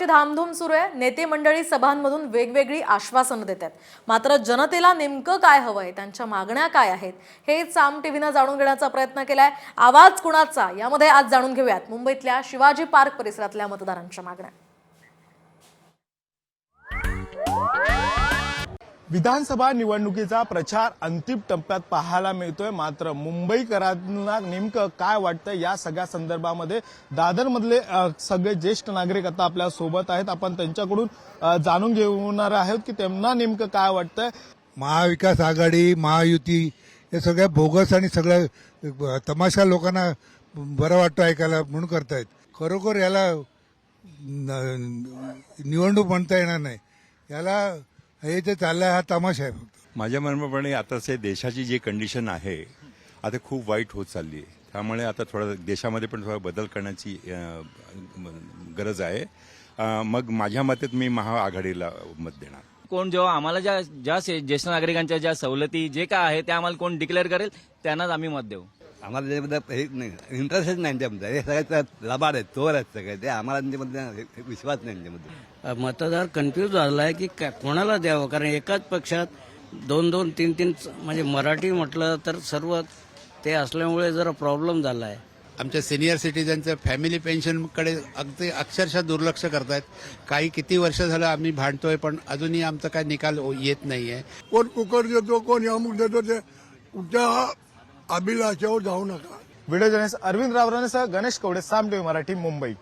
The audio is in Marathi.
निवडणुकाची धामधूम सुरू आहे. नेते मंडळी सभांमधून वेगवेगळी आश्वासनं देत आहेत. मात्र जनतेला नेमकं काय हवं आहे त्यांच्या मागण्या काय आहेत? हे साम टीव्हीनं जाणून घेण्याचा प्रयत्न केलाय. आवाज कुणाचा? यामध्ये आज जाणून घेऊयात. मुंबईतल्या शिवाजी पार्क परिसरातल्या मतदारांच्या मागण्या. विधानसभा निवडणुकीचा प्रचार अंतिम टप्प्यात पाहायला मिळतोय. मात्र मुंबईकरांना नेमकं काय वाटतं या सगळ्या संदर्भामध्ये दादरमधले सगळे ज्येष्ठ नागरिक आता आपल्यासोबत आहेत. आपण त्यांच्याकडून जाणून घेणार आहोत की त्यांना नेमकं काय वाटतंय. महाविकास आघाडी महायुती हे सगळ्या बोगस आणि सगळ्या तमाशा लोकांना बरं वाटतं ऐकायला म्हणून करतायत. खरोखर याला निवडणूक म्हणता येणार नाही. याला हे जे चाललंय हा तमाशा आहे फक्त. माझ्या म्हणण्याप्रमाणे आताचे देशाची जी कंडिशन आहे आता खूप वाईट होत चालली आहे त्यामुळे आता थोडं देशामध्ये पण थोडा बदल करण्याची गरज आहे. मग माझ्या मते मी महाआघाडीला मत देणार. कोण जेव्हा आम्हाला ज्या ज्या से- ज्येष्ठ नागरिकांच्या ज्या सवलती जे काय आहे ते आम्हाला कोण डिक्लेअर करेल त्यांनाच आम्ही मत देऊ. आम्हाला त्याच्याबद्दल हे नाही इंटरेस्टच नाही त्यामध्ये. हे सगळे त्या लबाड आहेत चोर आहेत सगळे. ते आम्हाला त्यांच्यामध्ये हे- विश्वास नाही त्यांच्यामध्ये. मतदार कन्फ्यूज झालाय की काय- कोणाला द्यावं? कारण एकाच पक्षात दोन दोन तीन तीन म्हणजे मराठी म्हटलं तर सर्व ते असल्यामुळे जरा प्रॉब्लेम झालाय. आमच्या सिनियर सिटीजनचं फॅमिली पेन्शनकडे अगदी अक्षरशः दुर्लक्ष करतायत. काही किती वर्ष झालं आम्ही भांडतोय पण अजूनही आमचा काय निकाल येत नाहीये. कोण कुकर देतो कोण अमुक देतो ते अभिलाषावर जाऊ नका. व्हिडिओ जर्नलिस्ट अरविंद रावरानेसह गणेश कवडे साम टीव्ही मराठी मुंबई.